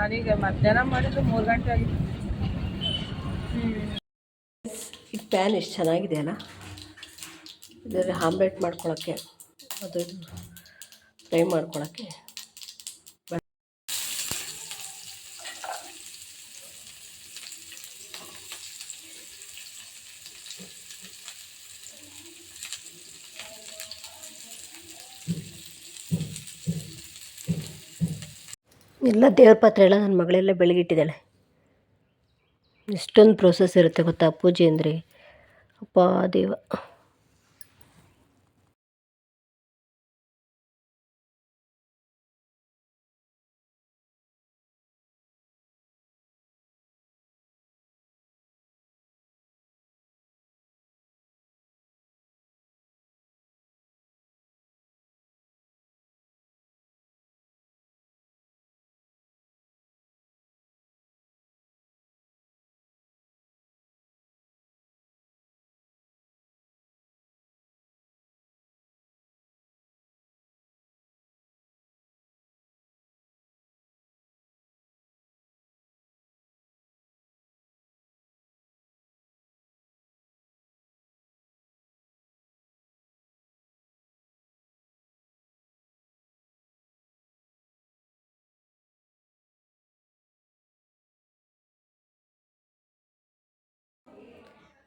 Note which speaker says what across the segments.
Speaker 1: ನಾನೀಗ ಮಧ್ಯಾಹ್ನ ಮಾಡಿದ್ದು ಮೂರು ಗಂಟೆ
Speaker 2: ಈ ಪ್ಯಾನ್ ಎಷ್ಟು ಚೆನ್ನಾಗಿದೆ ಅಲ್ಲ ಇದರಲ್ಲಿ ಆಮ್ಲೆಟ್ ಮಾಡ್ಕೊಳ್ಳೋಕ್ಕೆ ಅದು ಫ್ರೈ ಮಾಡ್ಕೊಳ್ಳೋಕ್ಕೆ ಎಲ್ಲ ದೇವ್ರ ಪಾತ್ರೆ ಎಲ್ಲ ನನ್ನ ಮಗಳೆಲ್ಲ ಬೆಳಗಿಟ್ಟಿದ್ದಾಳೆ. ಎಷ್ಟೊಂದು ಪ್ರೋಸೆಸ್ ಇರುತ್ತೆ ಗೊತ್ತಾ ಪೂಜೆ ಅಂದರೆ. ಅಪ್ಪ ದೇವ.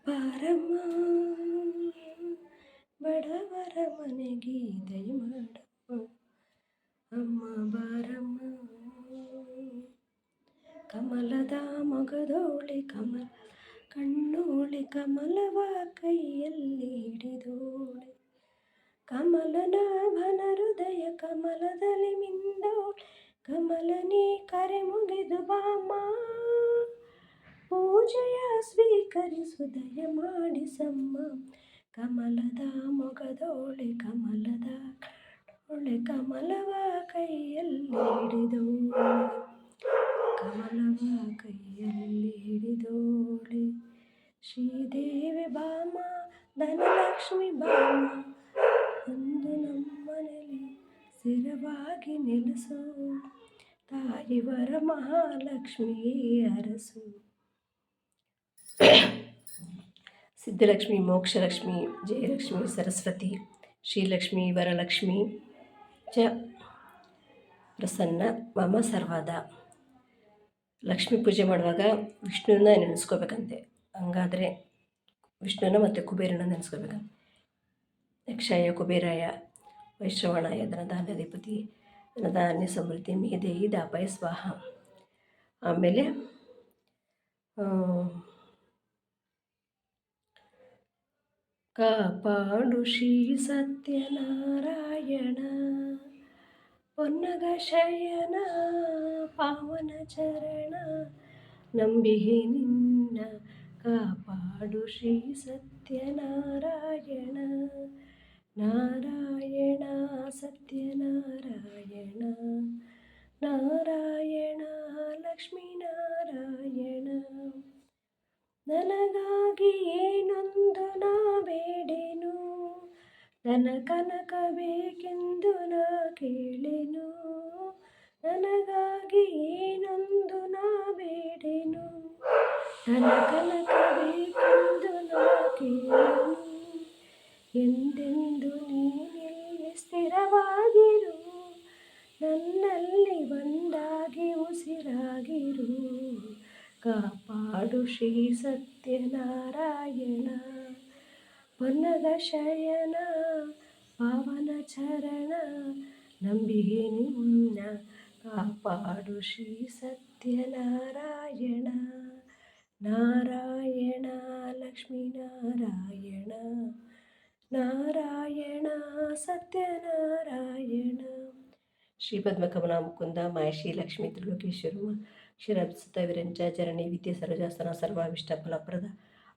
Speaker 2: ಬಾರಮ್ಮ ಬಡವರ ಮನೆಗೆ ದಯಮಾಡಮ್ಮ ಅಮ್ಮ ಬಾರಮ್ಮ. ಕಮಲದ ಮೊಗದೋಳೆ ಕಮಲ, ಕಣ್ಣೋಳಿ ಕಮಲವ ಕೈಯಲ್ಲಿ ಹಿಡಿದೋಳೆ. ಕಮಲನಾಭನ ಹೃದಯ ಕಮಲದಲ್ಲಿ ಮಿಂದೋಳೆ. ಕಮಲನಿ ಕರೆ ಮುಗಿದು ಪೂಜೆಯ ಸ್ವೀಕರಿಸು ದಯ ಮಾಡಿಸಮ್ಮ. ಕಮಲದ ಮೊಗದೋಳೆ, ಕಮಲದ ಒಳೆ ಕಮಲವ ಕೈಯಲ್ಲಿ ಹಿಡಿದೋಳೆ. ಕಮಲವ ಕೈಯಲ್ಲಿ ಹಿಡಿದೋಳೆ. ಶ್ರೀದೇವಿ ಬಾಮ, ಧನಲಕ್ಷ್ಮಿ ಬಾಮ ಒಂದು ನಮ್ಮನೆಯಲ್ಲಿ ಸ್ಥಿರವಾಗಿ ನೆಲೆಸು. ತಾಯಿವರ ಮಹಾಲಕ್ಷ್ಮಿಯೇ ಅರಸು. ಸಿದ್ಧಲಕ್ಷ್ಮಿ, ಮೋಕ್ಷಲಕ್ಷ್ಮಿ, ಜಯಲಕ್ಷ್ಮಿ, ಸರಸ್ವತಿ, ಶ್ರೀಲಕ್ಷ್ಮಿ, ವರಲಕ್ಷ್ಮಿ, ಚ ಪ್ರಸನ್ನ, ಮಮ ಸರ್ವದ. ಲಕ್ಷ್ಮೀ ಪೂಜೆ ಮಾಡುವಾಗ ವಿಷ್ಣುವನ್ನ ನೆನೆಸ್ಕೋಬೇಕಂತೆ. ಹಂಗಾದರೆ ವಿಷ್ಣುವನ್ನ ಮತ್ತು ಕುಬೇರನ ನೆನೆಸ್ಕೋಬೇಕಂತೆ. ಯಕ್ಷಾಯ, ಕುಬೇರಾಯ, ವೈಶ್ರವಣಾಯ ಧನಧಾನ್ಯಾಧಿಪತಿ ಧನಧಾನ್ಯ ಸಮೃದ್ಧಿ, ಮೇಧೇಯಿ, ದಾಪಾಯ, ಸ್ವಾಹ. ಆಮೇಲೆ ಕಾಪಾಡು ಶ್ರೀ ಸತ್ಯನಾರಾಯಣ ಪೊನ್ನಗ ಶಯನ ಪಾವನ ಚರಣ ನಂಬಿಹೆ ನಿನ್ನ ಕಾಪಾಡು ಶ್ರೀ ಸತ್ಯನಾರಾಯಣ ನಾರಾಯಣ ಸತ್ಯನಾರಾಯಣ ನಾರಾಯಣ ಲಕ್ಷ್ಮೀನಾರಾಯಣ ನನಗಾಗಿ ಏನೊಂದು ನಾ ಬೇಡೆನು? ನನ್ನ ಕನಕ ಬೇಕೆಂದು ನಾ ಕೇಳೆನು? ನನಗಾಗಿ ಏನೊಂದು ನಾ ಬೇಡೆನು? ನನ್ನ ಕನಕ ಕಾಪಾಡು ಶ್ರೀ ಸತ್ಯನಾರಾಯಣ ಪೊನ್ನಗ ಶಯನ ಪಾವನ ಚರಣ ನಂಬಿಗೆ ನಿನ್ನ ಕಾಪಾಡು ಶ್ರೀ ಸತ್ಯನಾರಾಯಣ ನಾರಾಯಣ ಲಕ್ಷ್ಮೀನಾರಾಯಣ ನಾರಾಯಣ ಸತ್ಯನಾರಾಯಣ ಶ್ರೀ ಪದ್ಮಕಮಲ ಮುಕುಂದ, ಮಾಯಶ್ರೀ ಲಕ್ಷ್ಮೀ ತ್ರಿಲೋಕೇಶ್ವರ ಕ್ಷೀರಪ್ಸುತ ವಿರಂಜ ಜರಣಿ ವಿದ್ಯೆ ಸರ್ವಜಾಸನ ಸರ್ವಾಭಿಷ್ಟ ಫಲಪ್ರದ,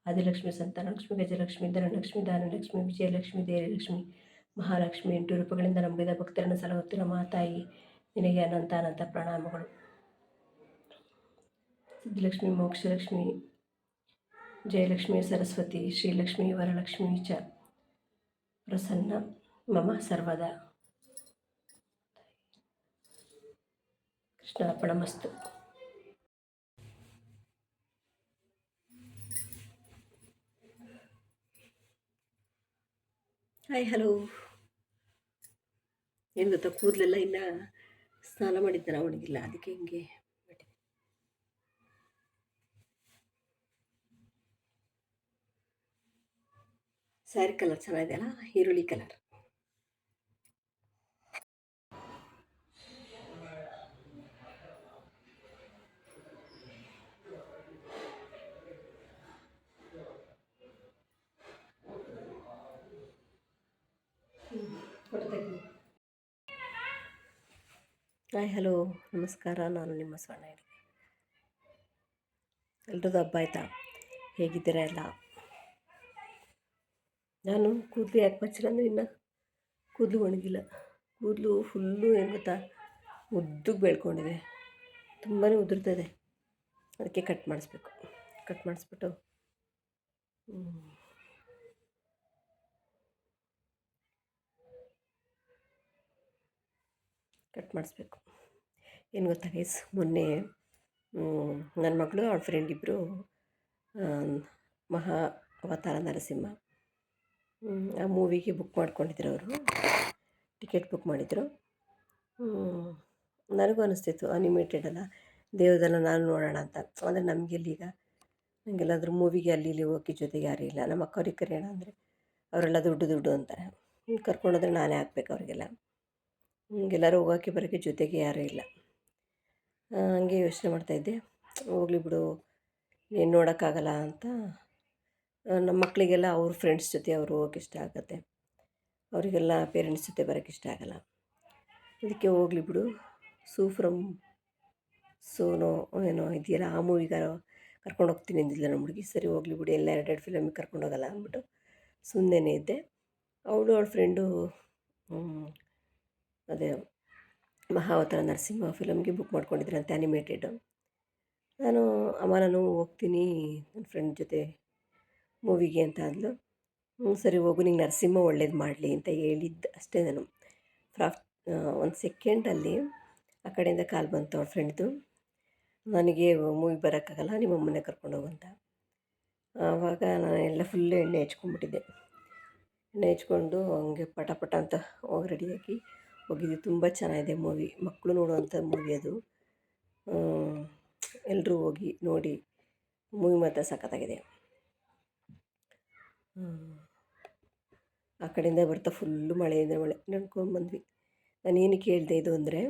Speaker 2: ಆದಿಲಕ್ಷ್ಮಿ ಸಂತಾನ, ಲಕ್ಷ್ಮಿ ಗಜಲಕ್ಷ್ಮಿ ಧನಲಕ್ಷ್ಮಿ ದಾನಲಕ್ಷ್ಮಿ ವಿಜಯಲಕ್ಷ್ಮಿ ದೇವಲಕ್ಷ್ಮಿ ಮಹಾಲಕ್ಷ್ಮಿ ಎಂಟು ರೂಪಗಳಿಂದ ನಂಬಿದ ಭಕ್ತರನ್ನು ಸಲಹುತ್ತಿರ ಮಾತಾಯಿ ನಿನಗೆ ಅನಂತ ಅನಂತ ಪ್ರಣಾಮಗಳು. ಸಿದ್ಧಲಕ್ಷ್ಮಿ, ಮೋಕ್ಷಲಕ್ಷ್ಮಿ, ಜಯಲಕ್ಷ್ಮಿ, ಸರಸ್ವತಿ, ಶ್ರೀಲಕ್ಷ್ಮಿ, ವರಲಕ್ಷ್ಮಿ, ಚ ಪ್ರಸನ್ನ, ಮಮ ಸರ್ವದಾ. ಕೃಷ್ಣಾರ್ಪಣಮಸ್ತು ಹಾಯ್ ಹಲೋ ಏನು ಗೊತ್ತಾ, ಕೂದಲೆಲ್ಲ ಇನ್ನ ಸ್ನಾನ ಮಾಡಿದ್ದಾರೆ ಒಣಗಿಲ್ಲ ಅದಕ್ಕೆ ಹಿಂಗೆ ಸ್ಯಾರಿ ಕಲರ್ ಚೆನ್ನಾಗಿದೆ ಅಲ್ಲ ಈರುಳ್ಳಿ ಕಲರ್ ಹಾಯ್, ಹಲೋ, ನಮಸ್ಕಾರ. ನಾನು ನಿಮ್ಮ ಸ್ವರ್ಣ ಹೇಳಿ ಎಲ್ರದ್ದು ಹಬ್ಬ ಆಯ್ತಾ? ಹೇಗಿದ್ದೀರಾ ಎಲ್ಲ? ನಾನು ಕೂದಲು ಯಾಕೆ ಬಚ್ಚಿಲ್ಲ ಅಂದರೆ ಇನ್ನು ಕೂದಲು ಒಣಗಿಲ್ಲ. ಕೂದಲು ಫುಲ್ಲು ಏನು ಗೊತ್ತಾ? ಉದ್ದಕ್ಕೆ ಬೆಳ್ಕೊಂಡಿದೆ. ತುಂಬಾ ಉದುರ್ತದೆ ಅದಕ್ಕೆ ಕಟ್ ಮಾಡಿಸ್ಬೇಕು. ಕಟ್ ಮಾಡಿಸ್ಬಿಟ್ಟು ಕಟ್ ಮಾಡಿಸ್ಬೇಕು. ಏನು ಗೊತ್ತಾ ಗೈಸ್ ಮೊನ್ನೆ ನನ್ನ ಮಗಳು, ಅವಳ ಫ್ರೆಂಡ್ ಇಬ್ಬರು ಮಹಾ ಅವತಾರ ನರಸಿಂಹ ಆ ಮೂವಿಗೆ ಬುಕ್ ಮಾಡ್ಕೊಂಡಿದ್ರು ಅವರು. ಟಿಕೆಟ್ ಬುಕ್ ಮಾಡಿದರು. ನನಗೂ ಅನಿಸ್ತಿತ್ತು ಅನಿಮೇಟೆಡ್ ಅಲ್ಲ. ದೇವ್ರದೆಲ್ಲ ನಾನು ನೋಡೋಣ ಅಂತ. ಅಂದರೆ ನಮಗೆಲ್ಲಿ ಈಗ? ನನಗೆಲ್ಲಾದ್ರೂ ಮೂವಿಗೆ ಅಲ್ಲಿ ಇಲ್ಲಿ ಹೋಗಿ ಜೊತೆಗೆ ಯಾರೂ ಇಲ್ಲ. ನಮ್ಮ ಅಕ್ಕವ್ರಿಗೆ ಕರೆಯೋಣ ಅಂದರೆ, ಅವರೆಲ್ಲ ದುಡ್ಡು ದುಡ್ಡು ಅಂತಾರೆ. ಕರ್ಕೊಂಡೋದ್ರೆ ನಾನೇ ಹಾಕ್ಬೇಕು ಅವರಿಗೆಲ್ಲ. ಎಲ್ಲರೂ ಹೋಗೋಕ್ಕೆ ಬರೋಕ್ಕೆ ಜೊತೆಗೆ ಯಾರೂ ಇಲ್ಲ. ಹಂಗೆ ಯೋಚನೆ ಮಾಡ್ತಾಯಿದ್ದೆ ಹೋಗ್ಲಿ ಬಿಡು ಏನು ನೋಡೋಕ್ಕಾಗಲ್ಲ ಅಂತ. ನಮ್ಮ ಮಕ್ಕಳಿಗೆಲ್ಲ ಅವ್ರ ಫ್ರೆಂಡ್ಸ್ ಜೊತೆ ಅವರು ಹೋಗೋಕ್ಕೆ ಇಷ್ಟ ಆಗುತ್ತೆ. ಅವರಿಗೆಲ್ಲ ಪೇರೆಂಟ್ಸ್ ಜೊತೆ ಬರೋಕ್ಕೆ ಇಷ್ಟ ಆಗಲ್ಲ. ಅದಕ್ಕೆ ಹೋಗ್ಲಿ ಬಿಡು. ಸೂ ಫ್ರಮ್ ಸೋನೋ, ಏನೋ ಇದೆಯಲ್ಲ, ಆ ಮೂವಿಗಾರ ಕರ್ಕೊಂಡು ಹೋಗ್ತೀನಿ ಅಂದಿಲ್ಲ ನಮ್ಮ ಹುಡುಗಿ. ಸರಿ, ಹೋಗ್ಲಿ ಬಿಡು. ಎಲ್ಲ ಎರಡೆರಡು ಫಿಲಮಿಗೆ ಕರ್ಕೊಂಡು ಹೋಗಲ್ಲ ಅಂದ್ಬಿಟ್ಟು ಸುಮ್ಮನೆ ಇದ್ದೆ. ಅವಳು ಅವಳ ಫ್ರೆಂಡು ಅದೇ ಮಹಾವತಾರ ನರಸಿಂಹ ಫಿಲಮ್ಗೆ ಬುಕ್ ಮಾಡ್ಕೊಂಡಿದ್ರಂತೆ ಅನಿಮೇಟೆಡು ನಾನು ಅಮ್ಮ ನಾನು ಹೋಗ್ತೀನಿ ನನ್ನ ಫ್ರೆಂಡ್ ಜೊತೆ ಮೂವಿಗೆ ಅಂತ ಅಂದ್ಲು. ಹ್ಞೂ ಸರಿ ಹೋಗು, ನಿಂಗೆ ನರಸಿಂಹ ಒಳ್ಳೇದು ಮಾಡಲಿ ಅಂತ ಹೇಳಿದ್ದು ಅಷ್ಟೇ ನಾನು. ಫ್ರಾಫ್ ಒಂದು ಸೆಕೆಂಡಲ್ಲಿ ಆ ಕಡೆಯಿಂದ ಕಾಲ್ ಬಂತು ಅವ್ಳ ಫ್ರೆಂಡ್ದು ನನಗೆ ಮೂವಿ ಬರೋಕ್ಕಾಗಲ್ಲ, ನಿಮ್ಮ ಅಮ್ಮನೇ ಕರ್ಕೊಂಡು ಹೋಗು ಅಂತ. ಆವಾಗ ನಾನು ಎಲ್ಲ ಫುಲ್ ಎಣ್ಣೆ ಹೆಚ್ಕೊಂಡ್ಬಿಟ್ಟಿದ್ದೆ. ಎಣ್ಣೆ ಹೆಚ್ಕೊಂಡು ಹಂಗೆ ಪಟ ಪಟ ಅಂತ ಹೋಗಿ ರೆಡಿಯಾಗಿ ಹೋಗಿದ್ವಿ ತುಂಬ ಚೆನ್ನಾಗಿದೆ ಮೂವಿ. ಮಕ್ಕಳು ನೋಡುವಂಥ ಮೂವಿ ಅದು. ಎಲ್ಲರೂ ಹೋಗಿ ನೋಡಿ. ಮೂವಿ ಮಾತ್ರ ಸಖತ್ತಾಗಿದೆ. ಆ ಕಡೆಯಿಂದ ಬರ್ತಾ ಫುಲ್ಲು ಮಳೆಯಿಂದ ಮಳೆ. ನಡ್ಕೊಂಡ್ಬಂದ್ವಿ ಬಂದ್ವಿ. ನಾನೇನು ಕೇಳಿದೆ ಇದು ಅಂದರೆ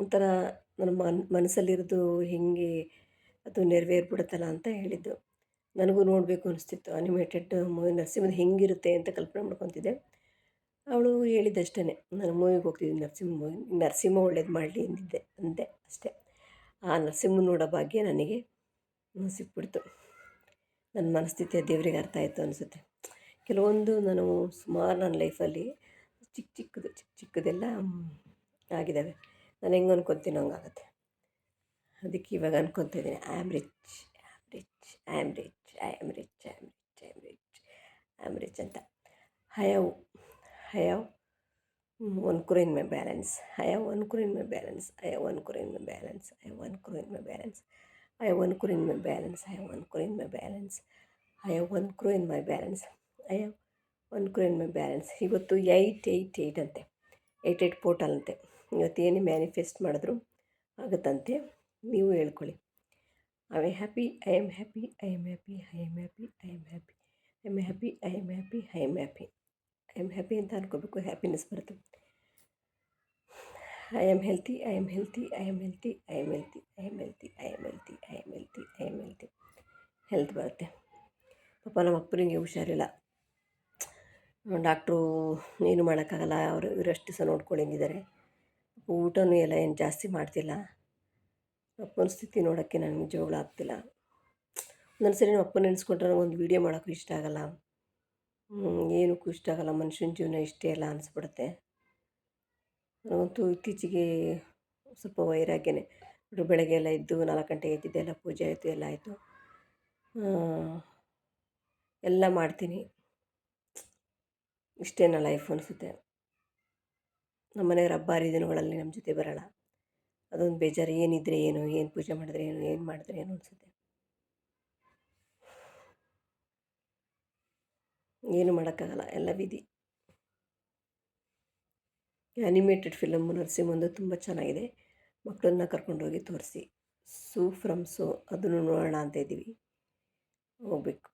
Speaker 2: ಒಂಥರ ನನ್ನ ಮನ್, ಮನಸ್ಸಲ್ಲಿರೋದು ಹೆಂಗೆ ಅದು ನೆರವೇರ್ಬಿಡುತ್ತಲ್ಲ ಅಂತ ಹೇಳಿದ್ದು. ನನಗೂ ನೋಡಬೇಕು ಅನಿಸ್ತಿತ್ತು. ಅನಿಮೇಟೆಡ್ ಮೂವಿ ನರಸಿಂಹದ ಹೆಂಗಿರುತ್ತೆ ಅಂತ ಕಲ್ಪನೆ ಮಾಡ್ಕೊತಿದ್ದೆ. ಅವಳು ಹೇಳಿದ್ದಷ್ಟೇ ನಾನು ಮೂವಿಗೆ ಹೋಗ್ತಿದ್ದೀನಿ, ನರಸಿಂಹ ನರಸಿಂಹ ಒಳ್ಳೇದು ಮಾಡಲಿ ಅಂದಿದ್ದೆ ಅಂದೆ ಅಷ್ಟೇ. ಆ ನರಸಿಂಹ ನೋಡೋ ಭಾಗ್ಯ ನನಗೆ ಸಿಕ್ಬಿಡ್ತು. ನನ್ನ ಮನಸ್ಥಿತಿ ದೇವರಿಗೆ ಅರ್ಥ ಆಯಿತು ಅನಿಸುತ್ತೆ. ಕೆಲವೊಂದು ನಾನು ಸುಮಾರು ನನ್ನ ಲೈಫಲ್ಲಿ ಚಿಕ್ಕ ಚಿಕ್ಕದು, ಚಿಕ್ಕ ಚಿಕ್ಕದೆಲ್ಲ ಆಗಿದ್ದಾವೆ. ನಾನು ಹೆಂಗೆ ಅನ್ಕೊತೀನೋ ಹಂಗಾಗತ್ತೆ ಅದಕ್ಕೆ ಇವಾಗ ಅನ್ಕೊತಾ ಇದ್ದೀನಿ. I am rich I am rich I am rich I am rich I am rich I am rich ಅಂತ I have I have one crore in my balance I have. Have one crore in my balance have one crore in my balance I one crore in my balance I one crore in my balance I one crore in my balance I one crore in my balance I one crore my balance I one crore in my balance इवतु eight eight एटते eight eight portal इवतें manifest आगतंते हेकोली I am happy am happy I am happy I am happy I am happy I am happy I am happy I am happy I am happy ಅಂತ ಅನ್ಕೋಬೇಕು happiness ಬರುತ್ತೆ. I am healthy I am healthy I am healthy I am healthy I am healthy I am healthy I am healthy I am healthy health ಬರುತ್ತೆ. ಪಾಪ ನಮ್ಮ ಅಪ್ಪನಿಗೆ ಹುಷಾರಿಲ್ಲ. Doctor ಏನು ಮಾಡೋಕ್ಕಾಗಲ್ಲ, ಅವರು ಇವರಷ್ಟು ಸಹ ನೋಡ್ಕೊಂಡಿದ್ದಾರೆ ಊಟನೂ ಎಲ್ಲ ಏನು ಜಾಸ್ತಿ ಮಾಡ್ತಿಲ್ಲ. ಅಪ್ಪನ ಸ್ಥಿತಿ ನೋಡೋಕ್ಕೆ ನನಗೆ ಜೋಗಳ ಆಗ್ತಿಲ್ಲ. ಒಂದೊಂದು ಸರಿ ನಮ್ಮ ಅಪ್ಪನ ನೆನೆಸ್ಕೊಂಡ್ರೆ ನನಗೊಂದು ವೀಡಿಯೋ ಮಾಡೋಕ್ಕೂ ಇಷ್ಟ ಆಗಲ್ಲ. ಏನಕ್ಕೂ ಇಷ್ಟ ಆಗೋಲ್ಲ ಮನುಷ್ಯನ ಜೀವನ ಇಷ್ಟೇ ಅಲ್ಲ ಅನಿಸ್ಬಿಡುತ್ತೆ. ನನಗಂತೂ ಇತ್ತೀಚೆಗೆ ಸ್ವಲ್ಪ ವೈರಾಗ್ಯನೇ. ಬೆಳಗ್ಗೆ ಎಲ್ಲ ಇದ್ದು ನಾಲ್ಕು ಗಂಟೆಗೆ ಎದ್ದಿದ್ದೆ, ಎಲ್ಲ ಪೂಜೆ ಆಯಿತು, ಎಲ್ಲ ಆಯಿತು. ಎಲ್ಲ ಮಾಡ್ತೀನಿ. ಇಷ್ಟೇನ ಲೈಫ್ ಅನಿಸುತ್ತೆ. ನಮ್ಮ ಮನೆಯವ್ರ ಹಬ್ಬ ಹರಿದಿನಗಳಲ್ಲಿ ನಮ್ಮ ಜೊತೆ ಬರೋಲ್ಲ. ಅದೊಂದು ಬೇಜಾರು. ಏನಿದ್ರೆ ಏನು ಏನು ಪೂಜೆ ಮಾಡಿದ್ರೆ ಏನು ಏನು ಮಾಡಿದ್ರೆ ಏನು ಅನಿಸುತ್ತೆ. ಏನು ಮಾಡೋಕ್ಕಾಗಲ್ಲ, ಎಲ್ಲ ವಿಧಿ. ಆ್ಯನಿಮೇಟೆಡ್ ಫಿಲಮ್ ನರಸಿಂಹಂದು ತುಂಬ ಚೆನ್ನಾಗಿದೆ. ಮಕ್ಕಳನ್ನ ಕರ್ಕೊಂಡೋಗಿ ತೋರಿಸಿ. ಸೂ ಫ್ರಮ್ ಸೋ ಅದನ್ನು ನೋಡೋಣ ಅಂತ ಇದ್ದೀವಿ. ಹೋಗ್ಬೇಕು.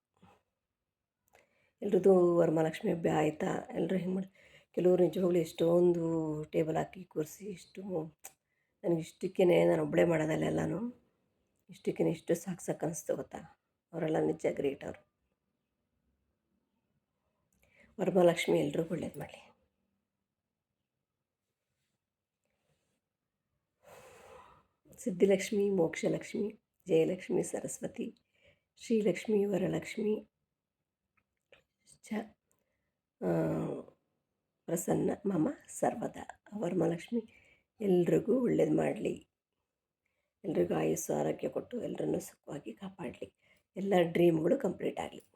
Speaker 2: ಎಲ್ರದ್ದು ವರಮಹಾಲಕ್ಷ್ಮಿ ಹಬ್ಬ ಆಯಿತಾ? ಎಲ್ಲರೂ ಹಿಂಗೆ ಮಾಡಿ, ಕೆಲವರು ನಿಜವಾಗ್ಲೂ ಎಷ್ಟೊಂದು ಟೇಬಲ್ ಹಾಕಿ ಕೂರಿಸಿ ಇಷ್ಟು ನನಗೆ ಇಷ್ಟಕ್ಕೇ ನಾನು ಒಬ್ಬಳೇ ಮಾಡೋದಲ್ಲ ಎಲ್ಲನೂ. ಇಷ್ಟಕ್ಕೇ ಇಷ್ಟು ಸಾಕು ಸಾಕು ಅನಿಸ್ತು ಗೊತ್ತಾ? ಅವರೆಲ್ಲ ನಿಜ ಗ್ರೇಟ್ ಅವರು. ವರಮಹಾಲಕ್ಷ್ಮಿ ಎಲ್ರಿಗೂ ಒಳ್ಳೇದು ಮಾಡಲಿ. ಸಿದ್ಧಿಲಕ್ಷ್ಮಿ, ಮೋಕ್ಷಲಕ್ಷ್ಮಿ, ಜಯಲಕ್ಷ್ಮಿ, ಸರಸ್ವತಿ, ಶ್ರೀಲಕ್ಷ್ಮಿ, ವರಲಕ್ಷ್ಮಿ, ಚ ಪ್ರಸನ್ನ ಮಮ, ಸರ್ವದ ವರಮಹಾಲಕ್ಷ್ಮಿ ಎಲ್ರಿಗೂ ಒಳ್ಳೇದು ಮಾಡಲಿ. ಎಲ್ರಿಗೂ ಆಯುಸ್ಸು, ಆರೋಗ್ಯ ಕೊಟ್ಟು ಎಲ್ಲರನ್ನೂ ಸುಖವಾಗಿ ಕಾಪಾಡಲಿ. ಎಲ್ಲ ಡ್ರೀಮ್ಗಳು ಕಂಪ್ಲೀಟ್ ಆಗಲಿ.